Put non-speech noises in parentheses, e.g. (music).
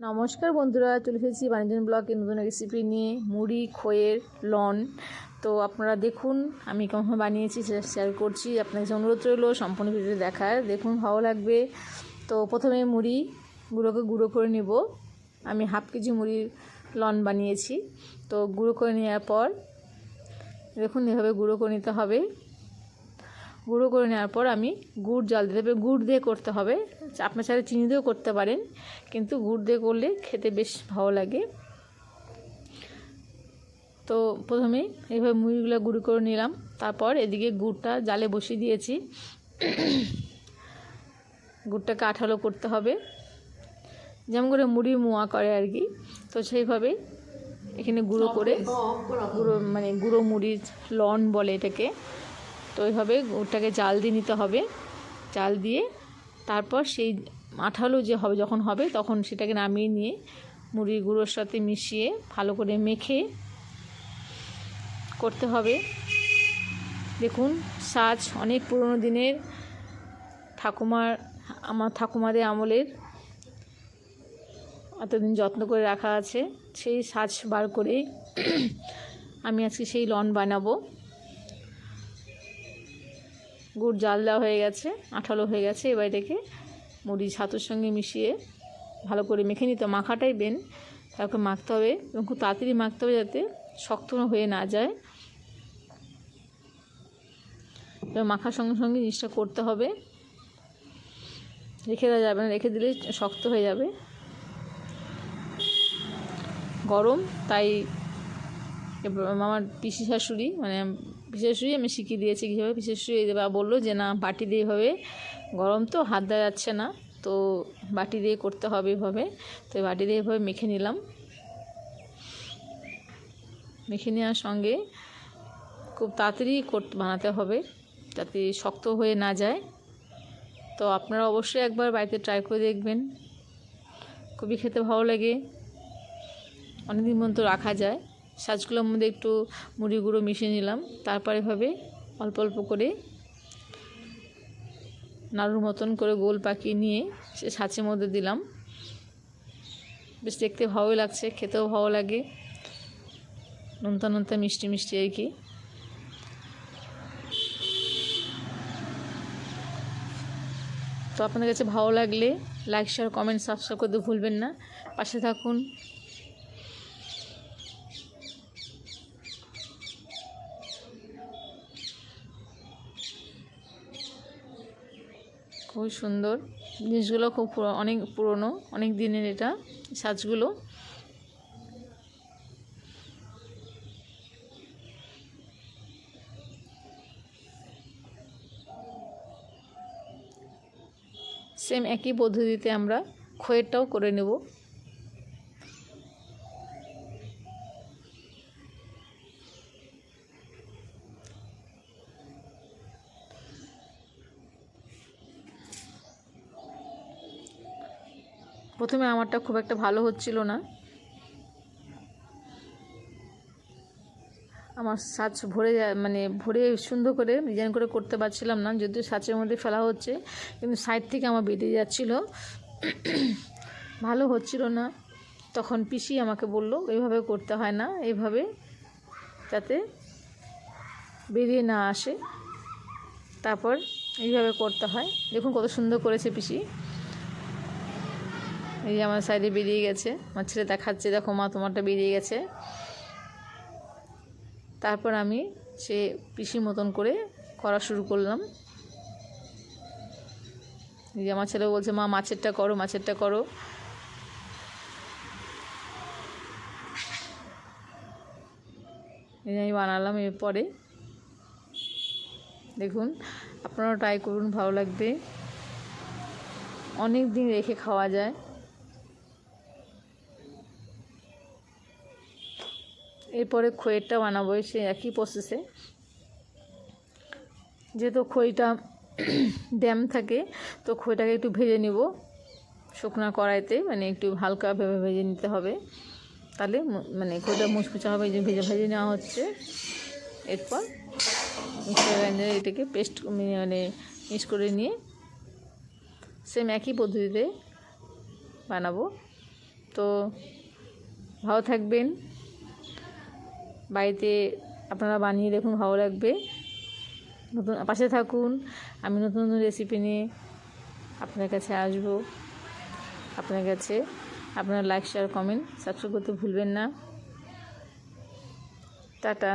নমস্কার বন্ধুরা, চলে এসেছি বাণিজ্য ব্লকে নতুন রেসিপি নিয়ে, মুড়ি খইয়ের লন। তো আপনারা দেখুন, আমি কেমন বানিয়েছি সেটা শেয়ার করছি। আপনার কাছে অনুরোধ রইল সম্পূর্ণ ভিডিও দেখার। দেখুন, ভালো লাগবে। তো প্রথমে মুড়ি গুঁড়োকে গুঁড়ো করে নেব। আমি হাফ কেজি মুড়ির লন বানিয়েছি। তো গুঁড়ো করে নেওয়ার পর, দেখুন, এভাবে গুঁড়ো করে নিতে হবে। গুঁড়ো করে নেওয়ার পর আমি গুড় জল দিতে হবে গুড় দিয়ে করতে হবে। আপনার সাথে চিনি দিয়েও করতে পারেন, কিন্তু গুড় দিয়ে করলে খেতে বেশ ভালো লাগে। তো প্রথমেই এইভাবে মুড়িগুলো গুঁড়ো করে নিলাম। তারপর এদিকে গুড়টা জালে বসিয়ে দিয়েছি। গুড়টাকে আঠালো করতে হবে। যেমন করে মুড়ি মোয়া করে আর কি। তো সেইভাবে এখানে গুঁড়ো করে, গুঁড়ো মানে গুঁড়ো মুড়ির লন বলে এটাকে। তো ওইভাবে ওটাকে জাল দিয়ে নিতে হবে। জাল দিয়ে তারপর সেই আঠালো যে হবে, যখন হবে, তখন সেটাকে নামিয়ে নিয়ে মুড়ির গুঁড়োর সাথে মিশিয়ে ভালো করে মেখে করতে হবে। দেখুন, সাজ অনেক পুরনো দিনের ঠাকুমার, আমার ঠাকুমাদের আমলের এতদিন যত্ন করে রাখা আছে। সেই সাজ বার করে আমি আজকে সেই লন বানাবো। গুড় জাল দেওয়া হয়ে গেছে, আঠালো হয়ে গেছে, এবার এটাকে মুড়ি ছাতুর সঙ্গে মিশিয়ে ভালো করে মেখে নিতে মাখাটাই বেন তারপর মাখতে হবে এবং খুব তাড়াতাড়ি মাখতে হবে যাতে শক্ত হয়ে না যায়। এবার মাখার সঙ্গে সঙ্গে জিনিসটা করতে হবে। রেখে দেওয়া যাবে না, রেখে দিলে শক্ত হয়ে যাবে। গরম, তাই আমার পিসি শাশুড়ি মানে শাশুড়ি আমি শিখিয়ে দিয়েছি কীভাবে পিসি শাশুড়ি বা বলল যে, না, বাটি দিয়ে এভাবে গরম তো, হাত দেওয়া যাচ্ছে না। তো বাটি দিয়ে করতে হবে এভাবে। তো বাটি দিয়ে এভাবে মেখে নিলাম। মেখে নেওয়ার সঙ্গে খুব তাড়াতাড়ি করতে, বানাতে হবে যাতে শক্ত হয়ে না যায়। তো আপনারা অবশ্যই একবার বাড়িতে ট্রাই করে দেখবেন। খুবই খেতে ভালো লাগে। অনেকদিন পর্যন্ত রাখা যায়। সাজগুলোর মধ্যে একটু মুড়ি গুঁড়ো মিশিয়ে নিলাম। তারপর এভাবে অল্প অল্প করে নাড়ুর মতন করে গোল পাকিয়ে নিয়ে সে ছাঁচের মধ্যে দিলাম। বেশ দেখতে ভালোই লাগছে, খেতেও ভালো লাগে। নোনতা নোনতা মিষ্টি মিষ্টি আর কি। তো আপনাদের কাছে ভালো লাগলে লাইক শেয়ার কমেন্ট সাবস্ক্রাইব করতে ভুলবেন না। পাশে থাকুন। খুবই সুন্দর। জিনিসগুলো খুব অনেক পুরনো, অনেক দিনের এটা সাজগুলো। সেম একই পদ্ধতিতে আমরা খয়েরটাও করে নেব। প্রথমে আমারটা খুব একটা ভালো হচ্ছিল না। আমার সাজ ভরে মানে ভরে সুন্দর করে ডিজাইন করে করতে পারছিলাম না, যদিও সাজের মধ্যে ফেলা হচ্ছে, কিন্তু সাইড থেকে আমার বেরিয়ে যাচ্ছিল। ভালো হচ্ছিল না। তখন পিসি আমাকে বলল, এইভাবে করতে হয় না, এইভাবে, যাতে বেরিয়ে না আসে। তারপর এইভাবে করতে হয়। দেখুন কত সুন্দর করেছে পিসি। এই যে আমার সাইডে বেরিয়ে গেছে। আমার ছেলে দেখাচ্ছে, দেখো মা তোমারটা বেরিয়ে গেছে। তারপর আমি সে পিসির মতন করে করা শুরু করলাম। এই যে আমার ছেলেও বলছে, মা, মাছেরটা করো মাছেরটা করো। এই আমি বানালাম এরপরে। দেখুন, আপনারাও ট্রাই করুন, ভালো লাগবে। অনেক দিন রেখে খাওয়া যায়। এরপরে খইয়েরটা বানাবো সে একই প্রসেসে যেহেতু খইটা (clears throat) ড্যাম থাকে, তো খইটাকে একটু ভেজে নিব। শুকনো কড়াইতে মানে একটু হালকা ভেবে ভেজে নিতে হবে। তাহলে মানে খইটা মুচমুচা হবে যে ভেজে ভেজে নেওয়া হচ্ছে। এরপর গ্রাইন্ডারে এটাকে পেস্ট মানে মিক্স করে নিয়ে সেম একই পদ্ধতিতে বানাবো। তো ভালো থাকবেন। বাড়িতে আপনারা বানিয়ে দেখুন, ভালো লাগবে। নতুন, পাশে থাকুন। আমি নতুন নতুন রেসিপি নিয়ে আপনার কাছে আসব। আপনার কাছে আপনার লাইক শেয়ার কমেন্ট সাবস্ক্রাইব করতে ভুলবেন না। টাটা।